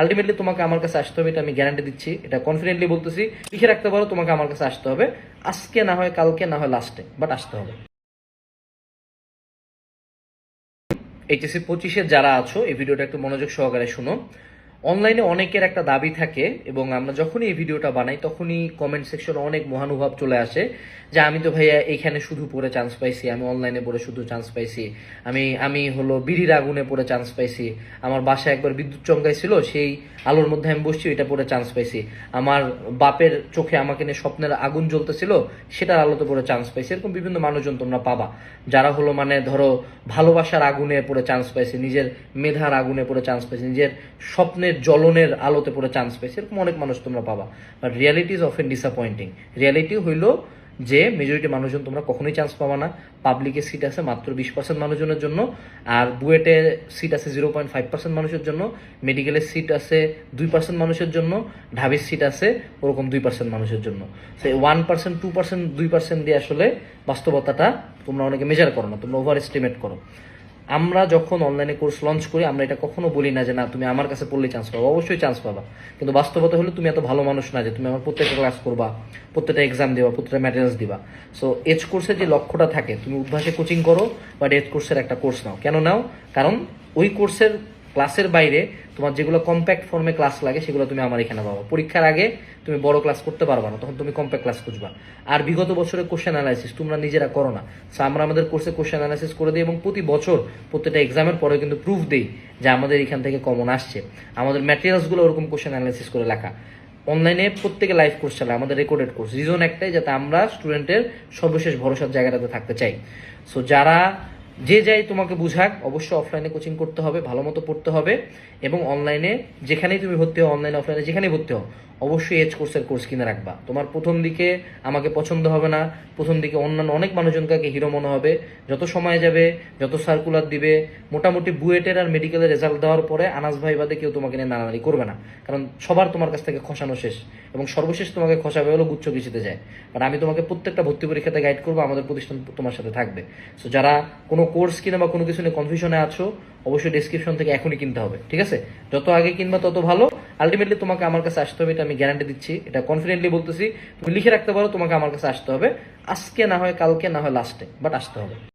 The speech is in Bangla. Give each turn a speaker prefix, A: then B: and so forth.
A: আলটিমেটলি তোমাকে আমার কাছে আসতে হবে, এটা আমি গ্যারান্টি দিচ্ছি, এটা কনফিডেন্টলি বলতেছি। লিখে রাখতে পারো, তোমাকে আমার কাছে আসতে হবে। আজকে না হয়, কালকে না হয় লাস্টে বাট আসতে হবে। এইচএসসি পঁচিশে যারা আছো, এই ভিডিওটা একটু মনোযোগ সহকারে শুনো। অনলাইনে অনেকের একটা দাবি থাকে এবং আমরা যখনই এই ভিডিওটা বানাই, তখনই কমেন্ট সেকশনে অনেক মহানুভব চলে আসে যে, আমি তো ভাইয়া এইখানে শুধু পড়ে চান্স পাইছি, আমি অনলাইনে পড়ে শুধু চান্স পাইছি, আমি আমি হলো বিড়ির আগুনে পড়ে চান্স পাইছি, আমার বাসায় একবার বিদ্যুৎ চমকাইছিল, সেই আলোর মধ্যে আমি বসছি এটা পড়ে চান্স পাইছি, আমার বাপের চোখে আমাকে নিয়ে স্বপ্নের আগুন জ্বলতেছিল, সেটার আলোতে পড়ে চান্স পাইছি। এরকম বিভিন্ন মানুষজন তোমরা পাবা, যারা হলো মানে ধরো ভালোবাসার আগুনে পড়ে চান্স পাইছে, নিজের মেধার আগুনে পড়ে চান্স পাইছে, নিজের স্বপ্নের জ্বলনের আলোতে পড়ে চান্স পেয়েছে। এরকম অনেক মানুষ তোমরা পাবা। But reality is often disappointing reality হইল যে মেজরিটি মানুষজন তোমরা কখনোই চান্স পাবা না। পাবলিকে সিট আছে মাত্র বিশ পার্সেন্ট মানুষজনের জন্য। আর বুয়েটে সিট আছে জিরো পয়েন্ট ফাইভ পার্সেন্ট মানুষের জন্য। মেডিকেলের সিট আছে দুই পার্সেন্ট মানুষের জন্য। ঢাবির সিট আছে ওরকম দুই পার্সেন্ট মানুষের জন্য। সেই ওয়ান পার্সেন্ট টু পার্সেন্ট দুই পার্সেন্ট দিয়ে আসলে বাস্তবতাটা তোমরা অনেকে মেজার করো না, তোমরা ওভার এস্টিমেট করো। আমরা যখন অনলাইনে কোর্স লঞ্চ করি, আমরা এটা কখনো বলি না যে, না, তুমি আমার কাছে পড়লে চান্স পাবা। অবশ্যই চান্স পাবা। কিন্তু বাস্তবতা হলে, তুমি এত ভালো মানুষ না যে, তুমি আমার প্রত্যেকটা ক্লাস করবা, প্রত্যেকটা এক্সাম দেবা, প্রত্যেকটা ম্যাটেরিয়ালস দিবা। সো এজ কোর্সের যে লক্ষ্যটা থাকে, তুমি উদ্ভাসে কোচিং করো বা এজ কোর্সের একটা কোর্স নাও। কেন নাও? কারণ ওই কোর্সের ক্লাসের বাইরে তোমার যেগুলো কম্প্যাক্ট ফর্মে ক্লাস লাগে, সেগুলো তুমি আমার এখানে পাবো। পরীক্ষার আগে তুমি বড় ক্লাস করতে পারবা না, তখন তুমি কম্প্যাক্ট ক্লাস খুঁজবা। আর বিগত বছরের কোশ্চেন অ্যানালাইসিস তোমরা নিজেরা করো না। সো আমরা আমাদের কোর্সে কোশ্চেন অ্যানালাইসিস করে দিই এবং প্রতি বছর প্রত্যেকটা এক্সামের পরে কিন্তু প্রুফ দিই যে আমাদের এখান থেকে কমন আসছে। আমাদের ম্যাটেরিয়ালসগুলো ওরকম কোশ্চেন অ্যানালাইসিস করে লেখা। অনলাইনে প্রত্যেকে লাইভ কোর্স চালায়, আমাদের রেকর্ডেড কোর্স রিজন একটাই, যাতে আমরা স্টুডেন্টের সর্বশেষ ভরসার জায়গাটাতে থাকতে চাই। সো যারা যে যাই তোমাকে বুঝাক, অবশ্যই অফলাইনে কোচিং করতে হবে ভালো মতো পড়তে হবে এবং অনলাইনে যেখানেই তুমি ভর্তি হও অনলাইনে অফলাইনে যেখানেই ভর্তি হও অবশ্যই এজ কোর্সের কোর্স কিনে রাখবা। তোমার প্রথম দিকে আমাকে পছন্দ হবে না, প্রথম দিকে অন্যান্য অনেক মানুষজনকে হিরো মনে হবে। যত সময় যাবে, যত সার্কুলার দিবে, মোটামুটি বুয়েটের আর মেডিকেলের রেজাল্ট দেওয়ার পরে আনাস ভাই বাদে কেউ তোমাকে নিয়ে নাড়ানাড়ি করবে না। কারণ সবার তোমার কাছ থেকে খসানো শেষ এবং সর্বশেষ তোমাকে খসাবে হলো গুচ্ছ কৃষিতে যায়। আর আমি তোমাকে প্রত্যেকটা ভর্তি পরীক্ষাতে গাইড করব, আমাদের প্রতিষ্ঠান তোমার সাথে থাকবে। সো যারা কোনো কোর্স কিনে বা কোনো কিছু নিয়ে কনফিউশনে আছো, অবশ্যই ডিসক্রিপশন থেকে এখনই কিনতে হবে, ঠিক আছে? যত আগে কিনবা তত ভালো। আলটিমেটলি তোমাকে আমার কাছে আসতে হবে, এটা আমি গ্যারান্টি দিচ্ছি। এটা কনফিডেন্টলি বলতেছি। তুমি লিখে রাখতে পারো, তোমাকে আমার কাছে আসতে হবে। আজকে না হয় কালকে, না হয় লাস্টে বাট আসতে হবে।